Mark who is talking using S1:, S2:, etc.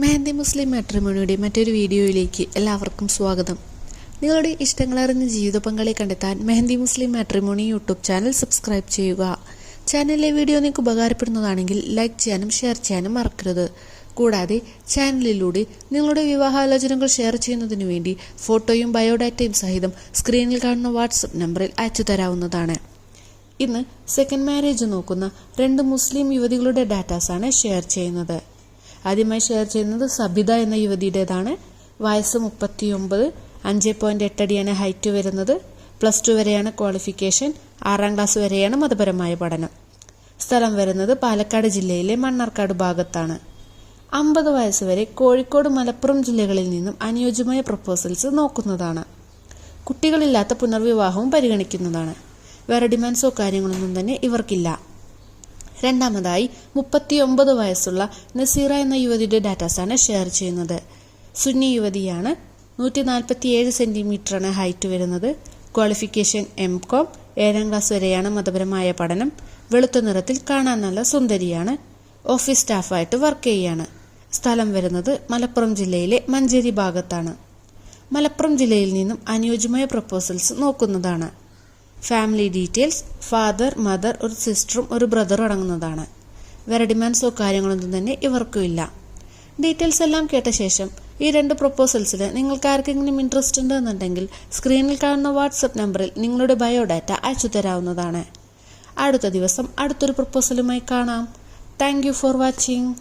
S1: മെഹന്തി മുസ്ലിം മാട്രിമോണിയുടെ മറ്റൊരു വീഡിയോയിലേക്ക് എല്ലാവർക്കും സ്വാഗതം. നിങ്ങളുടെ ഇഷ്ടങ്ങളറിഞ്ഞ ജീവിത പങ്കാളി കണ്ടെത്താൻ Mehandi Muslim matrimony YouTube channel subscribe ചെയ്യുക. ചാനലിലെ വീഡിയോ നിങ്ങൾക്ക് ഉപകാരപ്പെടുന്നതാണെങ്കിൽ ലൈക്ക് ചെയ്യാനും ഷെയർ ചെയ്യാനും മറക്കരുത്. കൂടാതെ ചാനലിലൂടെ നിങ്ങളുടെ വിവാഹാലോചനകൾ ഷെയർ ചെയ്യുന്നതിനു വേണ്ടി ഫോട്ടോയും ബയോഡാറ്റയും സഹിതം സ്ക്രീനിൽ കാണുന്ന വാട്സപ്പ് നമ്പറിൽ അയച്ചു തരാവുന്നതാണ്. ഇന്ന് സെക്കൻഡ് മാരേജ് നോക്കുന്ന രണ്ട് മുസ്ലിം യുവതികളുടെ ഡാറ്റാസാണ് ഷെയർ ചെയ്യുന്നത്. ആദ്യമായി ഷെയർ ചെയ്യുന്നത് സബിത എന്ന യുവതിയുടേതാണ്. വയസ്സ് മുപ്പത്തിയൊമ്പത് അഞ്ച് പോയിന്റ് എട്ടടിയാണ് ഹൈറ്റ് വരുന്നത്. പ്ലസ് ടു വരെയാണ് ക്വാളിഫിക്കേഷൻ ആറാം ക്ലാസ് വരെയാണ് മതപരമായ പഠനം. സ്ഥലം വരുന്നത് പാലക്കാട് ജില്ലയിലെ മണ്ണാർക്കാട് ഭാഗത്താണ്. അമ്പത് വയസ്സ് വരെ കോഴിക്കോട് മലപ്പുറം ജില്ലകളിൽ നിന്നും അനുയോജ്യമായ പ്രപ്പോസൽസ് നോക്കുന്നതാണ്. കുട്ടികളില്ലാത്ത പുനർവിവാഹവും പരിഗണിക്കുന്നതാണ്. വേറെ ഡിമാൻഡ്സോ കാര്യങ്ങളൊന്നും തന്നെ ഇവർക്കില്ല. രണ്ടാമതായി മുപ്പത്തിയൊമ്പത് വയസ്സുള്ള നസീറ എന്ന യുവതിയുടെ ഡാറ്റാസാണ് ഷെയർ ചെയ്യുന്നത്. സുന്നി യുവതിയാണ് നൂറ്റി ഏഴ് സെന്റിമീറ്ററാണ് ഹൈറ്റ് വരുന്നത്. Qualification M Com. ഏഴാം ക്ലാസ് വരെയാണ് മതപരമായ പഠനം. വെളുത്ത നിറത്തിൽ കാണാൻ നല്ല സുന്ദരിയാണ്. ഓഫീസ് സ്റ്റാഫായിട്ട് വർക്ക് ചെയ്യാണ്. സ്ഥലം വരുന്നത് മലപ്പുറം ജില്ലയിലെ മഞ്ചേരി ഭാഗത്താണ്. മലപ്പുറം ജില്ലയിൽ നിന്നും അനുയോജ്യമായ പ്രപ്പോസൽസ് നോക്കുന്നതാണ്. ഫാമിലി ഡീറ്റെയിൽസ് ഫാദർ മദർ ഒരു സിസ്റ്ററും ഒരു ബ്രദറും അടങ്ങുന്നതാണ്. വേറെ ഡിമാൻഡ്സോ കാര്യങ്ങളൊന്നും തന്നെ ഇവർക്കും ഇല്ല. ഡീറ്റെയിൽസ് എല്ലാം കേട്ട ശേഷം ഈ രണ്ട് പ്രപ്പോസൽസിൽ നിങ്ങൾക്ക് ആർക്കെങ്കിലും ഇൻട്രസ്റ്റ് ഉണ്ടെന്നുണ്ടെങ്കിൽ സ്ക്രീനിൽ കാണുന്ന വാട്സപ്പ് നമ്പറിൽ നിങ്ങളുടെ ബയോഡാറ്റ അയച്ചു തരാവുന്നതാണ്. അടുത്ത ദിവസം അടുത്തൊരു പ്രപ്പോസലുമായി കാണാം. Thank for watching